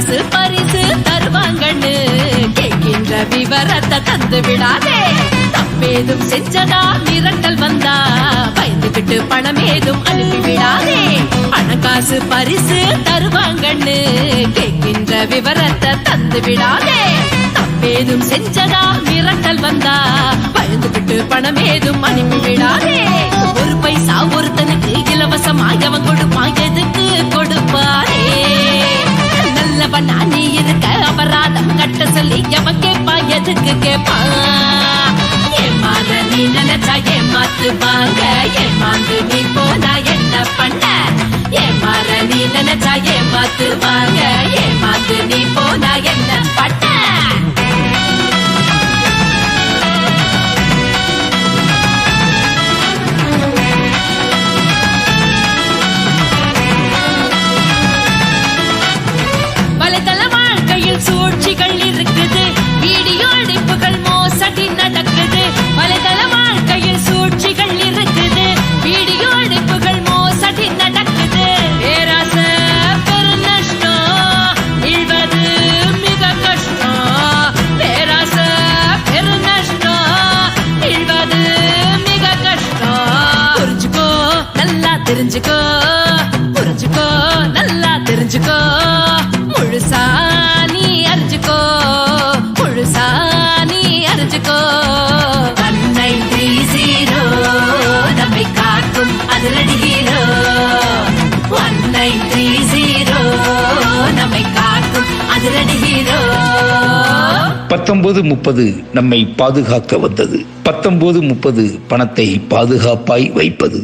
அரசு பரிசு தருவாங்கன்னு கேட்கின்ற விவரத்தை தந்து விடாதே. தப்பேதும் செஞ்சதா மிரட்டல் வந்தா பயந்துகிட்டு பணம் ஏதும் அனுப்பிவிடாதே பண காசு பரிசு தருவாங்கன்னு கேட்கின்ற விவரத்தை தந்து விடாதே. தப்பேதும் செஞ்சதா மிரட்டல் வந்தா பயந்துகிட்டு பணம் ஏதும் அனுப்பிவிடாதே இருக்க அபராதம் கட்ட சொல்லி எவன் கேட்பா? எதுக்கு கேட்பான் ஏமாற நீ நினைச்சா ஏமாத்துவாங்க. ஏமாந்து நீ போனா என்ன பண்ண? ஏமாற நீ நினைச்சா ஏமாத்துவாங்க. ஏமாந்து நீ போனா என்ன தெரிஞ்சுக்கோ புரிஞ்சுக்கோ நல்லா தெரிஞ்சுக்கோ. முழுசா நீ அறிஞ்சுக்கோ முழுசா நீ அறிஞ்சுக்கோ. ஒன் நைன் த்ரீ ஜீரோ நம்மை காக்கும் அதிரடி hero one nine three zero நம்மை காக்கும் அதிரடி ஹீரோ பத்தொன்பது முப்பது நம்மை பாதுகாக்க வந்தது. பத்தொன்பது முப்பது பணத்தை பாதுகாப்பாய் வைப்பது.